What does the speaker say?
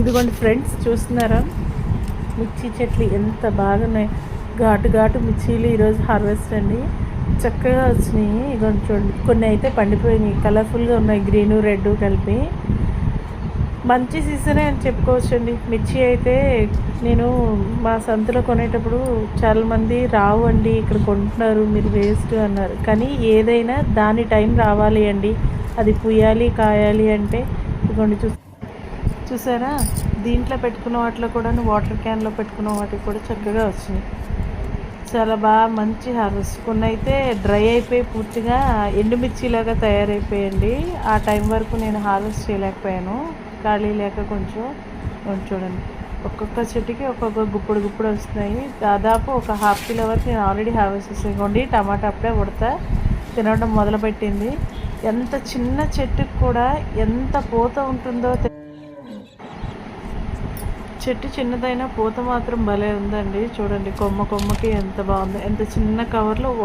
ఇదిగోండి ఫ్రెండ్స్ చూస్తున్నారా? మిర్చి చెట్లు ఎంత బాగున్నాయి. ఘాటు ఘాటు మిర్చీలు ఈరోజు హార్వెస్ట్ అండి. చక్కగా వచ్చినాయి. ఇదిగోండి చూడండి. కొన్ని అయితే పండిపోయినాయి. కలర్ఫుల్గా ఉన్నాయి. గ్రీను రెడ్ కలిపి. మంచి సీజనే అని చెప్పుకోవచ్చండి. మిర్చి అయితే నేను మా సంతలో కొనేటప్పుడు చాలామంది రావు అండి ఇక్కడ కొంటున్నారు మీరు వేస్ట్ అన్నారు. కానీ ఏదైనా దాని టైం రావాలి అండి. అది పుయ్యాలి కాయాలి అంటే ఇదిగోండి చూ చూసారా? దీంట్లో పెట్టుకున్న వాటిలో కూడా వాటర్ క్యాన్లో పెట్టుకున్న వాటికి కూడా చక్కగా వచ్చినాయి. చాలా బాగా మంచి హార్వెస్ట్. కొన్ని అయితే డ్రై అయిపోయి పూర్తిగా ఎండుమిర్చిలాగా తయారైపోయండి. ఆ టైం వరకు నేను హార్వెస్ట్ చేయలేకపోయాను. ఖాళీ లేక కొంచెం చూడండి. ఒక్కొక్క చెట్టుకి ఒక్కొక్క గుప్పుడు గుప్పుడు వస్తున్నాయి. దాదాపు ఒక హాఫ్ కిలో వరకు నేను ఆల్రెడీ హార్వెస్ట్ చేసేయండి టమాటా అప్పుడే ఉడతా తినడం మొదలుపెట్టింది. ఎంత చిన్న చెట్టుకి కూడా ఎంత పూత ఉంటుందో చెట్టు చిన్నదైనా పూత మాత్రం భలే ఉందండి. చూడండి కొమ్మ కొమ్మకి ఎంత బాగుంది. ఎంత చిన్న కవర్లో